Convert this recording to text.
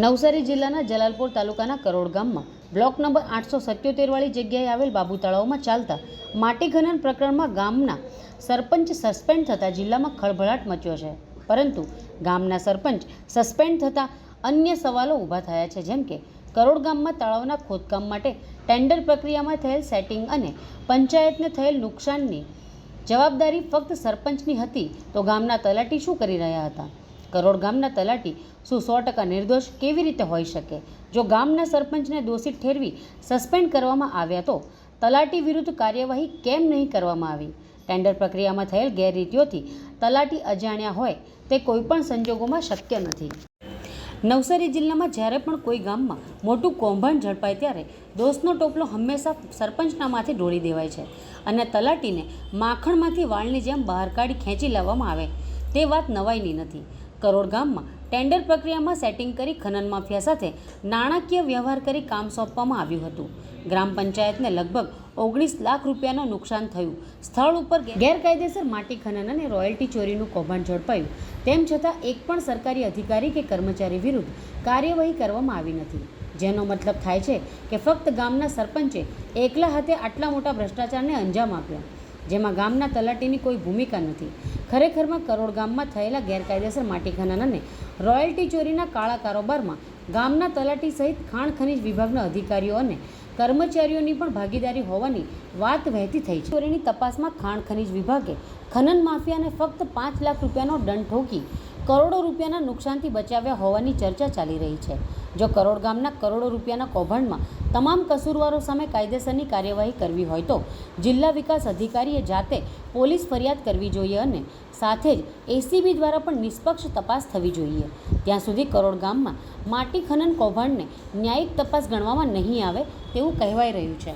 નવસારી જિલ્લાના જલાલપોર તાલુકાના કરોડ ગામમાં બ્લોક નંબર આઠસો સત્યોતેરવાળી જગ્યાએ આવેલ બાબુ તળાવમાં ચાલતા માટી ખનન પ્રકરણમાં ગામના સરપંચ સસ્પેન્ડ થતાં જિલ્લામાં ખળભળાટ મચ્યો છે. પરંતુ ગામના સરપંચ સસ્પેન્ડ થતાં અન્ય સવાલો ઊભા થયા છે, જેમ કે કરોડ ગામમાં તળાવના ખોદકામ માટે ટેન્ડર પ્રક્રિયામાં થયેલ સેટિંગ અને પંચાયતને થયેલ નુકસાનની જવાબદારી ફક્ત સરપંચની હતી, તો ગામના તલાટી શું કરી રહ્યા હતા? કરોડ ગામના તલાટી શું સો ટકા નિર્દોષ કેવી રીતે હોઈ શકે? જો ગામના સરપંચને દોષિત ઠેરવી સસ્પેન્ડ કરવામાં આવ્યા તો તલાટી વિરુદ્ધ કાર્યવાહી કેમ નહીં કરવામાં આવી? ટેન્ડર પ્રક્રિયામાં થયેલ ગેરરીતિઓથી તલાટી અજાણ્યા હોય તે કોઈપણ સંજોગોમાં શક્ય નથી. નવસારી જિલ્લામાં જ્યારે પણ કોઈ ગામમાં મોટું કૌભાંડ ઝડપાય ત્યારે દોષનો ટોપલો હંમેશા સરપંચના માથે ઢોળી દેવાય છે અને તલાટીને માખણમાંથી વાળની જેમ બહાર કાઢી ખેંચી લેવામાં આવે. તે વાત નવાઈની નથી. કરોડ ગામમાં ટેન્ડર પ્રક્રિયામાં સેટિંગ કરી ખનન માફિયા સાથે નાણાકીય વ્યવહાર કરી કામ સોંપવામાં આવ્યું હતું. ગ્રામ પંચાયતને લગભગ ઓગણીસ લાખ રૂપિયાનું નુકસાન થયું. સ્થળ ઉપર ગેરકાયદેસર માટી ખનન અને રોયલ્ટી ચોરીનું કૌભાંડ ઝડપાયું. તેમ છતાં એક પણ સરકારી અધિકારી કે કર્મચારી વિરુદ્ધ કાર્યવાહી કરવામાં આવી નથી. જેનો મતલબ થાય છે કે ફક્ત ગામના સરપંચે એકલા હાથે આટલા મોટા ભ્રષ્ટાચારને અંજામ આપ્યો. જેમાં ગામના તલાટીની કોઈ ભૂમિકા નથી. ખરેખરમાં કરોડ ગામમાં થયેલા ગેરકાયદેસર માટી ખનન અને રોયલ્ટી ચોરીના કાળા કારોબારમાં ગામના તલાટી સહિત ખાણ ખનિજ વિભાગના અધિકારીઓ અને કર્મચારીઓની પણ ભાગીદારી હોવાની વાત વહેતી થઈ છે. ચોરીની તપાસમાં ખાણ ખનિજ વિભાગે ખનન માફિયાને ફક્ત પાંચ લાખ રૂપિયાનો દંડ ઠોકી કરોડો રૂપિયાના નુકસાનથી બચાવ્યા હોવાની ચર્ચા ચાલી રહી છે. જો કરોડ ગામના કરોડો રૂપિયાના કૌભાંડમાં તમામ કસૂરવારો સામે કાયદેસરની કાર્યવાહી કરવી હોય તો જિલ્લા વિકાસ અધિકારીએ જાતે પોલીસ ફરિયાદ કરવી જોઈએ અને સાથે જ એસીબી દ્વારા પણ નિષ્પક્ષ તપાસ થવી જોઈએ. ત્યાં સુધી કરોડ ગામમાં માટી ખનન કૌભાંડને ન્યાયિક તપાસ ગણવામાં નહીં આવે તેવું કહેવાઈ રહ્યું છે.